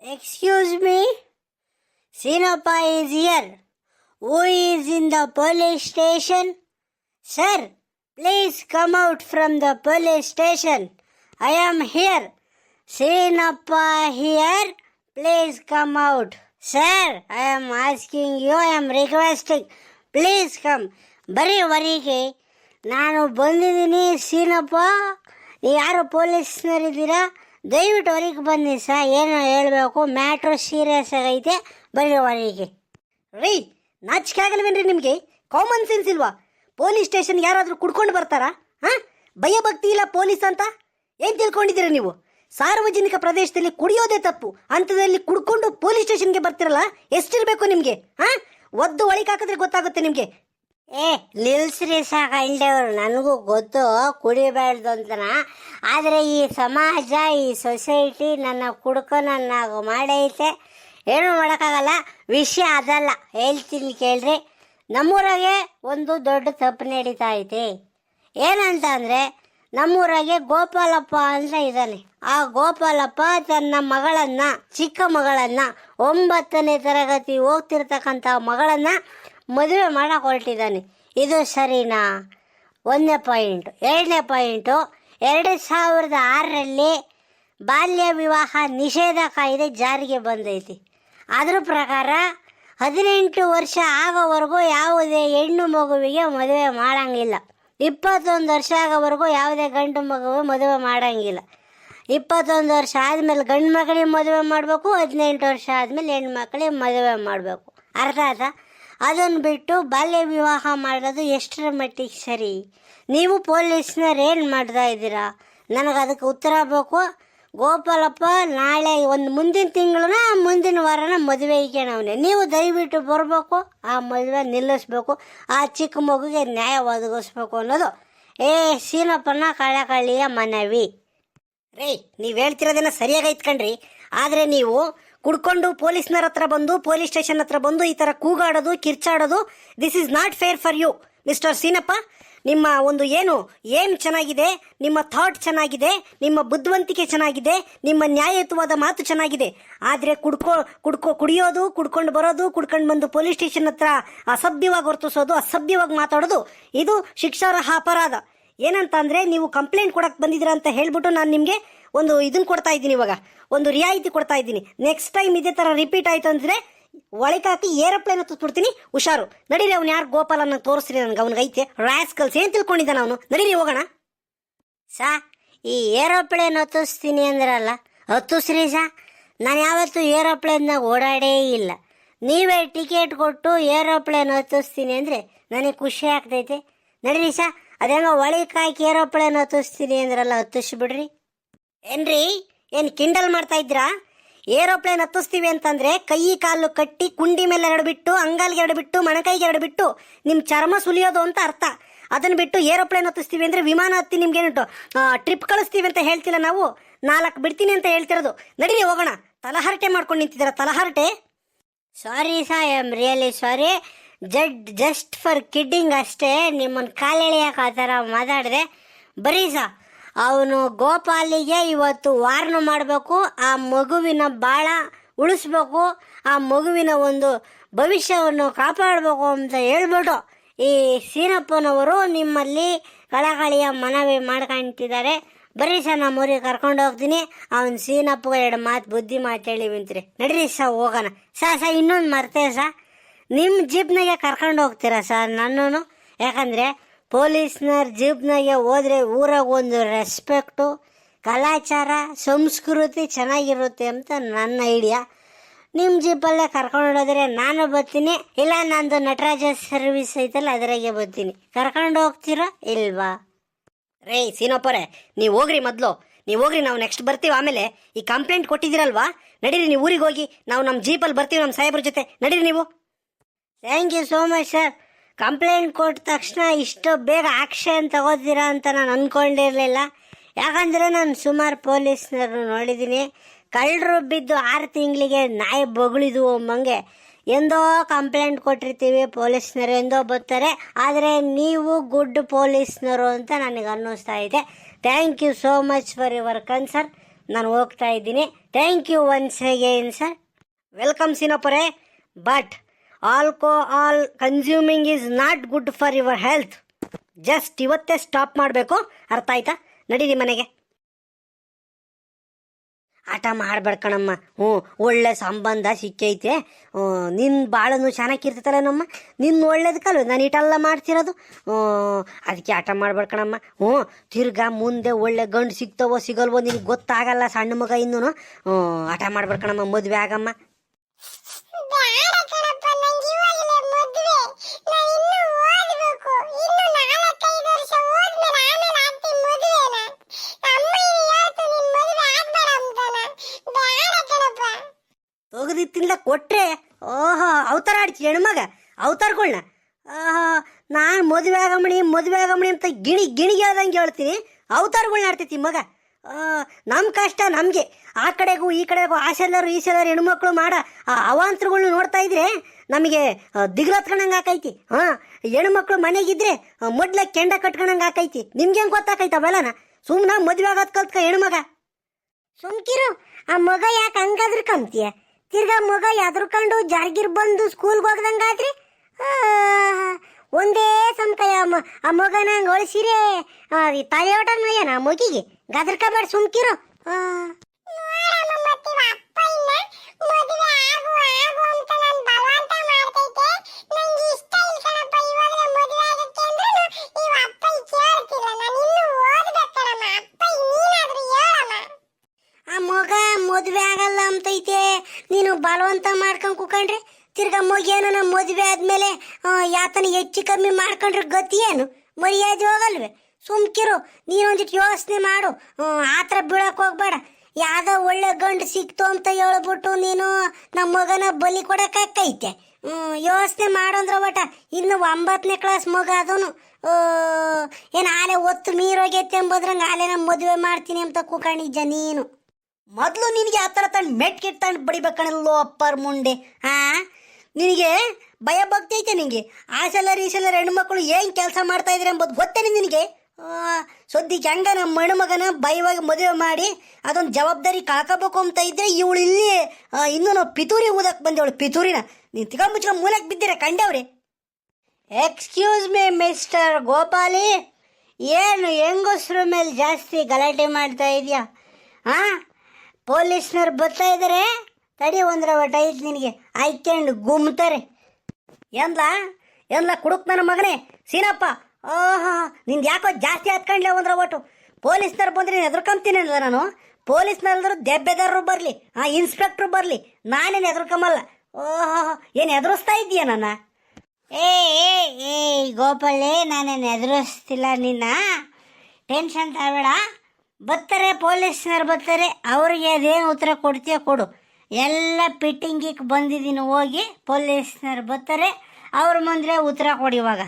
Excuse me? Sinapa is here. Who is in the police station? Sir, please come out from the police station. I am here. Sinapa here. Please come out. Sir, I am asking you, I am requesting. Please come. ಬರೀ ಹೊರಗೆ ನಾನು ಬಂದಿದ್ದೀನಿ ಸೀನಪ್ಪ ನೀವು ಯಾರು ಪೊಲೀಸ್ನರಿದ್ದೀರಾ ದಯವಿಟ್ಟು ಹೊರಗೆ ಬನ್ನಿ sir. ಏನೋ ಹೇಳಬೇಕು. ಮ್ಯಾಟ್ರು ಸೀರಿಯಸ್ ಆಗೈತೆ. ಬರೀ ಹೊರಗೆ. ರೀ ನಾಚಿಕೆ ಆಗಲ್ವೇನ್ರಿ ನಿಮಗೆ? ಕಾಮನ್ ಸೆನ್ಸ್ ಇಲ್ವಾ? ಪೊಲೀಸ್ ಸ್ಟೇಷನ್ ಯಾರಾದರೂ ಕುಡ್ಕೊಂಡು ಬರ್ತಾರಾ? ಹಾಂ? ಭಯಭಕ್ತಿ ಇಲ್ಲ ಪೊಲೀಸ್ ಅಂತ? ಏನು ತಿಳ್ಕೊಂಡಿದ್ದೀರಿ ನೀವು? ಸಾರ್ವಜನಿಕ ಪ್ರದೇಶದಲ್ಲಿ ಕುಡಿಯೋದೇ ತಪ್ಪು. ಅಂಥದ್ರಲ್ಲಿ ಕುಡ್ಕೊಂಡು ಪೊಲೀಸ್ ಸ್ಟೇಷನ್ಗೆ ಬರ್ತಿರಲ್ಲ? ಎಷ್ಟಿರಬೇಕು ನಿಮಗೆ? ಹಾಂ? ಒದ್ದು ಒಳಗೆ ಹಾಕಿದ್ರೆ ಗೊತ್ತಾಗುತ್ತೆ ನಿಮಗೆ. ಏ, ನಿಲ್ಸ್ರಿ ಸಾಕ ಇಂಡವರು ನನಗೂ ಗೊತ್ತು, ಕುಡಿಬಾರ್ದು ಅಂತನ. ಆದರೆ ಈ ಸಮಾಜ, ಈ ಸೊಸೈಟಿ ನನ್ನ ಕುಡ್ಕೊನನ್ನಾಗ ಮಾಡೈತೆ. ಏನೂ ಮಾಡೋಕ್ಕಾಗಲ್ಲ. ವಿಷಯ ಅದಲ್ಲ. ಹೇಳ್ತೀನಿ ಕೇಳ್ರಿ. ನಮ್ಮೂರಾಗೆ ಒಂದು ದೊಡ್ಡ ತಪ್ಪು ನಡೀತಾ ಐತೆ ಏನಂತ ಅಂದರೆ, ನಮ್ಮೂರಾಗೆ ಗೋಪಾಲಪ್ಪ ಅಂತ ಇದ್ದಾನೆ. ಆ ಗೋಪಾಲಪ್ಪ ತನ್ನ ಮಗಳನ್ನು, ಚಿಕ್ಕ ಮಗಳನ್ನು, ಒಂಬತ್ತನೇ ತರಗತಿ ಹೋಗ್ತಿರ್ತಕ್ಕಂಥ ಮಗಳನ್ನ ಮದುವೆ ಮಾಡಕ್ಕೆ ಹೊರಟಿದ್ದಾನೆ. ಇದು ಸರಿನಾ? ಒಂದನೇ ಪಾಯಿಂಟ್. ಎರಡನೇ ಪಾಯಿಂಟು, ಎರಡು ಸಾವಿರದ ಆರರಲ್ಲಿ ಬಾಲ್ಯ ವಿವಾಹ ನಿಷೇಧ ಕಾಯ್ದೆ ಜಾರಿಗೆ ಬಂದೈತಿ. ಅದ್ರ ಪ್ರಕಾರ ಹದಿನೆಂಟು ವರ್ಷ ಆಗೋವರೆಗೂ ಯಾವುದೇ ಹೆಣ್ಣು ಮಗುವಿಗೆ ಮದುವೆ ಮಾಡೋಂಗಿಲ್ಲ. ಇಪ್ಪತ್ತೊಂದು ವರ್ಷ ಆಗೋವರೆಗೂ ಯಾವುದೇ ಗಂಡು ಮಗುವಿಗೆ ಮದುವೆ ಮಾಡೋಂಗಿಲ್ಲ. ಇಪ್ಪತ್ತೊಂದು ವರ್ಷ ಆದಮೇಲೆ ಗಂಡು ಮಕ್ಕಳಿಗೆ ಮದುವೆ ಮಾಡಬೇಕು, ಹದಿನೆಂಟು ವರ್ಷ ಆದಮೇಲೆ ಹೆಣ್ಣು ಮಕ್ಕಳಿಗೆ ಮದುವೆ ಮಾಡಬೇಕು. ಅರ್ಥ ಆಯ್ತಾ? ಅದನ್ನು ಬಿಟ್ಟು ಬಾಲ್ಯ ವಿವಾಹ ಮಾಡೋದು ಎಷ್ಟರ ಮಟ್ಟಿಗೆ ಸರಿ? ನೀವು ಪೊಲೀಸ್ನವ್ರು ಏನು ಮಾಡ್ತಾ ಇದ್ದೀರಾ? ನನಗೆ ಅದಕ್ಕೆ ಉತ್ತರ ಬೇಕು. ಗೋಪಾಲಪ್ಪ, ನಾಳೆ ಒಂದು ಮುಂದಿನ ತಿಂಗಳನ್ನ ಮುಂದಿನ ವಾರನ ಮದುವೆ ಅವನೇ. ನೀವು ದಯವಿಟ್ಟು ಬರಬೇಕು, ಆ ಮದುವೆ ನಿಲ್ಲಿಸ್ಬೇಕು, ಆ ಚಿಕ್ಕ ಮಗುಗೆ ನ್ಯಾಯ ಒದಗಿಸ್ಬೇಕು ಅನ್ನೋದು. ಏ, ಸೀನಪ್ಪನ ಕಳ್ಳಕಳ್ಳಿಯ ಮನವಿ. ರೇ, ನೀವು ಹೇಳ್ತಿರೋದನ್ನ ಸರಿಯಾಗಿ ಕಣ್ರಿ. ಆದರೆ ನೀವು ಕುಡ್ಕೊಂಡು ಪೊಲೀಸ್ನರ ಹತ್ರ ಬಂದು, ಪೊಲೀಸ್ ಸ್ಟೇಷನ್ ಹತ್ರ ಬಂದು ಈ ಥರ ಕೂಗಾಡೋದು, ಕಿರ್ಚಾಡೋದು this is not fair for you mister Seenappa ನಿಮ್ಮ ಒಂದು ಏನು ಏನು ಚೆನ್ನಾಗಿದೆ, ನಿಮ್ಮ ಥಾಟ್ ಚೆನ್ನಾಗಿದೆ, ನಿಮ್ಮ ಬುದ್ಧಿವಂತಿಕೆ ಚೆನ್ನಾಗಿದೆ, ನಿಮ್ಮ ನ್ಯಾಯಯುತವಾದ ಮಾತು ಚೆನ್ನಾಗಿದೆ. ಆದರೆ ಕುಡ್ಕೊ ಕುಡ್ಕೊ, ಕುಡಿಯೋದು, ಕುಡ್ಕೊಂಡು ಬರೋದು, ಕುಡ್ಕೊಂಡು ಬಂದು ಪೊಲೀಸ್ ಸ್ಟೇಷನ್ ಹತ್ರ ಅಸಭ್ಯವಾಗಿ ವರ್ತಿಸೋದು ಅಸಭ್ಯವಾಗಿ ಮಾತಾಡೋದು, ಇದು ಶಿಕ್ಷಾರ್ಹ ಅಪರಾಧ. ಏನಂತ ನೀವು ಕಂಪ್ಲೇಂಟ್ ಕೊಡಕ್ಕೆ ಬಂದಿದ್ದೀರಾ ಅಂತ ಹೇಳ್ಬಿಟ್ಟು ನಾನು ನಿಮಗೆ ಒಂದು ಇದನ್ನ ಕೊಡ್ತಾ ಇದ್ದೀನಿ ಇವಾಗ. ಒಂದು ರಿಯಾಯಿತಿ ಕೊಡ್ತಾ ಇದ್ದೀನಿ. ನೆಕ್ಸ್ಟ್ ಟೈಮ್ ಇದೇ ಥರ ರಿಪೀಟ್ ಆಯಿತು ಅಂದರೆ ಒಳಗೆ ಹಾಕಿ ಏರೋಪ್ಲೇನ್ ಹತ್ತಿಸ್ಬಿಡ್ತೀನಿ ಹುಷಾರು. ನಡೀರಿ ಅವ್ನು ಯಾರು ಗೋಪಾಲನ್ನ ತೋರಿಸ್ರಿ ನನಗೆ. ಅವ್ನಿಗೆ ಐತೆ ರಾಸ್ಕಲ್ಸ್ ಏನು ತಿಳ್ಕೊಂಡಿದ್ದಾನೆ ಅವನು? ನಡೀರಿ ಹೋಗೋಣ. ಸಾ, ಈ ಏರೋಪ್ಲೇನ್ ಹತ್ತಿಸ್ತೀನಿ ಅಂದ್ರಲ್ಲ. ಹತ್ತಿಸ್ರಿ ಸಾ? ನಾನು ಯಾವತ್ತೂ ಏರೋಪ್ಲೇನ್ನಾಗ ಓಡಾಡೇ ಇಲ್ಲ. ನೀವೇ ಟಿಕೆಟ್ ಕೊಟ್ಟು ಏರೋಪ್ಲೇನ್ ಹತ್ತಿಸ್ತೀನಿ ಅಂದರೆ ನನಗೆ ಖುಷಿ ಆಗ್ತೈತೆ. ನಡೀರಿ ಸಾ? ಅದೇನೋ ಒಳಗೆ ಏರೋಪ್ಲೇನ್ ಹತ್ತಿಸ್ತೀನಿ ಅಂದ್ರಲ್ಲ, ಹತ್ತಿಸ್ಬಿಡ್ರಿ. ಏನ್ರಿ? ಏನು ಕಿಂಡಲ್ ಮಾಡ್ತಾ ಇದ್ರಾ ಏರೋಪ್ಲೇನ್ ಹತ್ತಿಸ್ತೀವಿ ಅಂತಂದ್ರೆ ಕೈ, ಕಾಲು ಕಟ್ಟಿ ಕುಂಡಿ ಮೇಲೆ ಎರಡು ಬಿಟ್ಟು ಅಂಗಾಲ್ಗೆ ಎರಡು ಬಿಟ್ಟು ಮಣಕೈಗೆ ಎರಡು ಬಿಟ್ಟು ನಿಮ್ಮ ಚರ್ಮ ಸುಲಿಯೋದು ಅಂತ ಅರ್ಥ. ಅದನ್ನ ಬಿಟ್ಟು ಏರೋಪ್ಲೇನ್ ಹತ್ತಿಸ್ತೀವಿ ಅಂದ್ರೆ ವಿಮಾನ ಹತ್ತಿ ನಿಮ್ಗೆ ಏನುಂಟು ಟ್ರಿಪ್ ಕಳಿಸ್ತೀವಿ ಅಂತ ಹೇಳ್ತಿಲ್ಲ ನಾವು. ನಾಲ್ಕು ಬಿಡ್ತೀನಿ ಅಂತ ಹೇಳ್ತಿರೋದು. ನಡೀರಿ, ಹೋಗೋಣ. ತಲಹರಟೆ ಮಾಡ್ಕೊಂಡು ನಿಂತಿದ್ದೀರಾ? ತಲಹರಟೆ? Sorry sir I am really sorry Z just for kidding ಅಷ್ಟೇ. ನಿಮ್ಮನ್ನು ಕಾಲೆಳೆಯಕ್ಕೆ ಆ ಥರ ಮಾತಾಡಿದೆ. ಬರೀ ಸಾ ಅವನು ಗೋಪಾಲಿಗೆ ಇವತ್ತು ವಾರ್ನ್ ಮಾಡಬೇಕು, ಆ ಮಗುವಿನ ಬಾಳ ಉಳಿಸ್ಬೇಕು, ಆ ಮಗುವಿನ ಒಂದು ಭವಿಷ್ಯವನ್ನು ಕಾಪಾಡಬೇಕು ಅಂತ ಹೇಳ್ಬಿಟ್ಟು ಈ ಸೀನಪ್ಪನವರು ನಿಮ್ಮಲ್ಲಿ ಕಳಕಳಿಯ ಮನವಿ ಮಾಡ್ಕೊಂತಿದ್ದಾರೆ. ಬರೀ ಸರ್ ನಮ್ಮ ಊರಿಗೆ ಕರ್ಕೊಂಡು ಹೋಗ್ತೀನಿ. ಅವನು ಸೀನಪ್ಪಗೆ ಎರಡು ಮಾತು ಬುದ್ಧಿ ಮಾತು ಹೇಳಿ ಬಂತ್ರಿ ನಡ್ರಿ ಸ ಹೋಗೋಣ. ಸಾ ಸಾ ಇನ್ನೊಂದು ಮರ್ತೇ ಸಾ ನಿಮ್ಮ ಜೀಪ್ನಾಗೆ ಕರ್ಕೊಂಡು ಹೋಗ್ತೀರಾ ಸರ್ ನನ್ನೂ ಯಾಕಂದರೆ ಪೊಲೀಸ್ನರ್ ಜೀಪ್ನಾಗೆ ಹೋದ್ರೆ ಊರಾಗ ಒಂದು ರೆಸ್ಪೆಕ್ಟು ಕಲಾಚಾರ ಸಂಸ್ಕೃತಿ ಚೆನ್ನಾಗಿರುತ್ತೆ ಅಂತ ನನ್ನ ಐಡಿಯಾ ನಿಮ್ಮ ಜೀಪಲ್ಲೇ ಕರ್ಕೊಂಡು ನಾನು ಬರ್ತೀನಿ ಇಲ್ಲ ನಂದು ನಟರಾಜ ಸರ್ವಿಸ್ ಐತಲ್ಲ ಅದರಾಗೆ ಬರ್ತೀನಿ. ಕರ್ಕೊಂಡು ಹೋಗ್ತೀರಾ ಇಲ್ವಾ? ರೇ ಸೀನಪ್ಪರೇ ನೀವು ಹೋಗ್ರಿ ಮೊದಲು. ನೀವು ಹೋಗ್ರಿ ನಾವು ನೆಕ್ಸ್ಟ್ ಬರ್ತೀವಿ ಆಮೇಲೆ. ಈ ಕಂಪ್ಲೇಂಟ್ ಕೊಟ್ಟಿದ್ದೀರಲ್ವಾ? ನಡೀರಿ ನೀವು ಊರಿಗೆ ಹೋಗಿ ನಾವು ನಮ್ಮ ಜೀಪಲ್ಲಿ ಬರ್ತೀವಿ ನಮ್ಮ ಸಾಹೇಬ್ರ ಜೊತೆ. ನಡೀರಿ ನೀವು. Thank you so much sir complaint ಕೊಟ್ಟ ತಕ್ಷಣ ಇಷ್ಟು ಬೇಗ ಆಕ್ಷನ್ ತಗೋತೀರಾ ಅಂತ ನಾನು ಅಂದ್ಕೊಂಡಿರಲಿಲ್ಲ ಯಾಕಂದರೆ ನಾನು ಸುಮಾರು ಪೊಲೀಸ್ನವ್ರು ನೋಡಿದ್ದೀನಿ ಕಳ್ಳರು ಬಿದ್ದು ಆರು ತಿಂಗಳಿಗೆ ನಾಯಿ ಬೊಗಳಿದ್ವು ಒಮ್ಮಂಗೆ ಎಂದೋ ಕಂಪ್ಲೇಂಟ್ ಕೊಟ್ಟಿರ್ತೀವಿ ಪೊಲೀಸ್ನರು ಎಂದೋ ಬರ್ತಾರೆ. ಆದರೆ ನೀವು ಗುಡ್ ಪೊಲೀಸ್ನವರು ಅಂತ ನನಗೆ ಅನ್ನಿಸ್ತಾ ಇದೆ. Thank you so much for your concern ನಾನು ಹೋಗ್ತಾ ಇದ್ದೀನಿ. Thank you once again sir welcome ಸಿನೋಪರೆ but alcohol consuming is not good for your health. Just ಇವತ್ತೇ ಸ್ಟಾಪ್ ಮಾಡಬೇಕು. ಅರ್ಥ ಆಯ್ತಾ? ನಡೀರಿ ಮನೆಗೆ. ಆಟ ಮಾಡ್ಬೇಡ್ಕಣಮ್ಮ ಹ್ಞೂ, ಒಳ್ಳೆ ಸಂಬಂಧ ಸಿಕ್ಕೈತೆ ನಿನ್ನ ಭಾಳನು ಚೆನ್ನಾಗಿರ್ತೈತಲ್ಲ ನಮ್ಮ ನಿನ್ನ ಒಳ್ಳೇದಕ್ಕಲ್ವ? ನಾನು ಇಟೆಲ್ಲ ಮಾಡ್ತಿರೋದು. ಅದಕ್ಕೆ ಆಟ ಮಾಡ್ಬೇಡ್ಕಣಮ್ಮ ಹ್ಞೂ, ತಿರ್ಗಾ ಮುಂದೆ ಒಳ್ಳೆ ಗಂಡು ಸಿಗ್ತವೋ ಸಿಗಲ್ವೋ ನಿನಗೆ ಗೊತ್ತಾಗಲ್ಲ ಸಣ್ಣ ಮಗ ಇನ್ನೂ ಆಟ ಮಾಡ್ಬೇಡ ಕಣಮ್ಮ, ಮದುವೆ ಆಗಮ್ಮ. ತೊಗದಿ ತಿಂದ ಕೊಟ್ರೆ, ಓಹೋ, ಅವತಾರ ಆಡ್ಚಿ ಹೆಣ್ಮಗ ಅವತಾರಗಳ್ನ. ನಾನು ಮದುವೆ ಆಗಮಣಿ ಮದುವೆ ಆಗಮಣಿ ಅಂತ ಗಿಣಿ, ಗಿಣಿಗೆ ಹೇಳ್ದಂಗೆ ಹೇಳ್ತೀನಿ. ಅವತಾರಗಳ್ನ ಆಡ್ತೈತಿ ಮಗ. ನಮ್ಮ ಕಷ್ಟ ನಮಗೆ. ಆ ಕಡೆಗೂ ಈ ಕಡೆಗೂ ಆಶೆಲ್ಲರು ಈಶೆಲ್ಲರು ಹೆಣ್ಮಕ್ಳು ಮಾಡ. ಆ ಅವಾಂತರಗಳ್ನ ನೋಡ್ತಾ ಇದ್ರೆ ನಮಗೆ ದಿಗ್ಲತ್ಕೊಂಡಂಗೆ ಆಕೈತಿ. ಹಾಂ ಹೆಣ್ಮಕ್ಳು ಮನೆಗಿದ್ರೆ ಮೊದ್ಲ ಕೆಂಡ ಕಟ್ಕೊಂಡಂಗೆ ಆಕೈತಿ. ನಿಮ್ಗೆ ಹೆಂಗೆ ಗೊತ್ತಾಕೈತಿ ಅವೆಲ್ಲನ? ಸುಮ್ಮನೆ ಮದುವೆ ಆಗೋದು ಕಲ್ತ್ಕ ಹೆಣ್ಮಗ ಸುಮ್ಕಿರು, ಆ ಮಗ ಯಾಕೆ ಹಂಗಾದ್ರೆ ಕಂತೀಯ ತಿರ್ಗಾ ಮಗ ಎದ್ರುಕೊಂಡು ಜಾರ್ಗಿರ್ ಬಂದು ಸ್ಕೂಲ್ಗೆ ಹೋಗ್ದಂಗಾದ್ರಿ ಒಂದೇ ಸಮಕಯ ಆ ಮಗನ ಹಂಗೆ ಒಳಸಿರೆ ತಲೆ ಆ ಮಗಿಗೆ? ಗದರ್ಕಬೇಡ ಸುಮ್ಕಿರು. ತಿರ್ಗಾ ಮಗೇನ ಮದುವೆ ಆದ್ಮೇಲೆ ಯಾತನ ಹೆಚ್ಚು ಕಮ್ಮಿ ಮಾಡ್ಕೊಂಡ್ರೆ ಗತಿ ಏನು? ಮರ್ಯಾದೆ ಹೋಗಲ್ವೇ? ಸುಮ್ಕಿರು ನೀನೊಂದಿಟ್ಟು ಯೋಚನೆ ಮಾಡು. ಆ ಥರ ಬೀಳಕ್ಕೆ ಹೋಗ್ಬೇಡ. ಯಾವುದೋ ಒಳ್ಳೆ ಗಂಡು ಸಿಕ್ತು ಅಂತ ಹೇಳ್ಬಿಟ್ಟು ನೀನು ನಮ್ಮ ಮಗನ ಬಲಿ ಕೊಡಕ್ಕಾಕೈತೆ ಯೋಚನೆ ಮಾಡಂದ್ರೆ ಬಟ ಇನ್ನು ಒಂಬತ್ತನೇ ಕ್ಲಾಸ್ ಮಗ ಅದನು ಏನು ಆಲೆ ಒತ್ತು ಮೀರೋಗೈತೆ ಎಂಬುದ್ರಂಗೆ ಆಲೆ ನಮ್ಮ ಮದುವೆ ಮಾಡ್ತೀನಿ ಅಂತ ಕುಕೊಂಡಿದ್ದ ನೀನು. ಮೊದಲು ನಿನಗೆ ಆ ಥರ ತಂದು ಮೆಟ್ಕಿಟ್ ತಂದು ಬಡಿಬೇಕಣಲ್ಲೋ ಅಪ್ಪರ್ ಮುಂಡೆ ಹಾ ನಿನಗೆ ಭಯ ಭಕ್ತಿ ಐತೆ ನಿನಗೆ ಆ ಸಲರ್ ಈ ಸಲರ್ ಹೆಣ್ಮಕ್ಳು ಏನು ಕೆಲಸ ಮಾಡ್ತಾ ಇದ್ರೆ ಎಂಬುದು ಗೊತ್ತೇನೆ ನಿನಗೆ? ಸದ್ಯಕ್ಕೆ ಹೆಂಗ ನಮ್ಮ ಹೆಣ್ಮಗನ ಭಯವಾಗಿ ಮದುವೆ ಮಾಡಿ ಅದೊಂದು ಜವಾಬ್ದಾರಿ ಕಾಕಬೇಕು ಅಂತ ಇದ್ರೆ ಇವಳು ಇಲ್ಲಿ ಇನ್ನೂ ನಾವು ಪಿತೂರಿ ಊದಕ್ಕೆ ಬಂದವಳು ಪಿತೂರಿನ. ನೀನು ತಿಕ ಮುಚ್ಕ ಮೂಲಕ್ಕೆ ಬಿದ್ದಿರ ಕಂಡವ್ರಿ? Excuse me mister Gopali. ಏನು ಹೆಂಗಸ್ರ ಮೇಲೆ ಜಾಸ್ತಿ ಗಲಾಟೆ ಮಾಡ್ತಾ ಇದೆಯಾ? ಹಾಂ ಪೊಲೀಸ್ನವ್ರು ಬರ್ತಾ ಇದ್ದಾರೆ ತಡಿ ಒಂದ್ರವ ಐತೆ ನಿನಗೆ. ಆಯ್ಕೊಂಡು ಗುಮ್ತಾರೆ. ಎಂದ್ಲಾ? ಎಂದ್ಲ ಕುಡುಕ್ ನನ್ನ ಮಗನೇ? ಸೀನಪ್ಪ. ಓಹೋ, ನಿಂದು ಯಾಕೋ ಜಾಸ್ತಿ ಹತ್ಕೊಂಡ್ಲೆ ಒಂದ್ರ ಒಟ್ಟು? ಪೊಲೀಸ್ನವ್ರು ಬಂದ್ರೆ ಎದ್ರಕೊಂತೀನಲ್ಲ ನಾನು? ಪೊಲೀಸ್ನಲ್ಲಿದ್ರು ದೆಬ್ಬೆದಾರರು ಬರಲಿ. ಆ ಇನ್ಸ್ಪೆಕ್ಟ್ರು ಬರಲಿ. ನಾನೇನು ಎದ್ರಕೊಂಬಲ್ಲ. ಓಹೋ, ಏನು ಎದುರಿಸ್ತಾ ಇದೀಯ ನನ್ನ? ಏ ಏ ಏ ನಾನೇನು ಎದುರಿಸ್ತಿಲ್ಲ ನಿನ್ನ? ಟೆನ್ಷನ್ ತಗಬೇಡ. ಬರ್ತಾರೆ, ಪೊಲೀಸ್ನವ್ರು ಬರ್ತಾರೆ. ಅವ್ರಿಗೆ ಅದೇನು ಉತ್ತರ ಕೊಡ್ತೀಯ ಕೊಡು. ಎಲ್ಲ ಪಿಟ್ಟಿಂಗಿಗೆ ಬಂದಿದ್ದೀನಿ ಹೋಗಿ ಪೊಲೀಸ್ನವ್ರು ಬರ್ತಾರೆ. ಅವ್ರ ಮುಂದೆ ಉತ್ತರ ಕೊಡಿ ಇವಾಗ.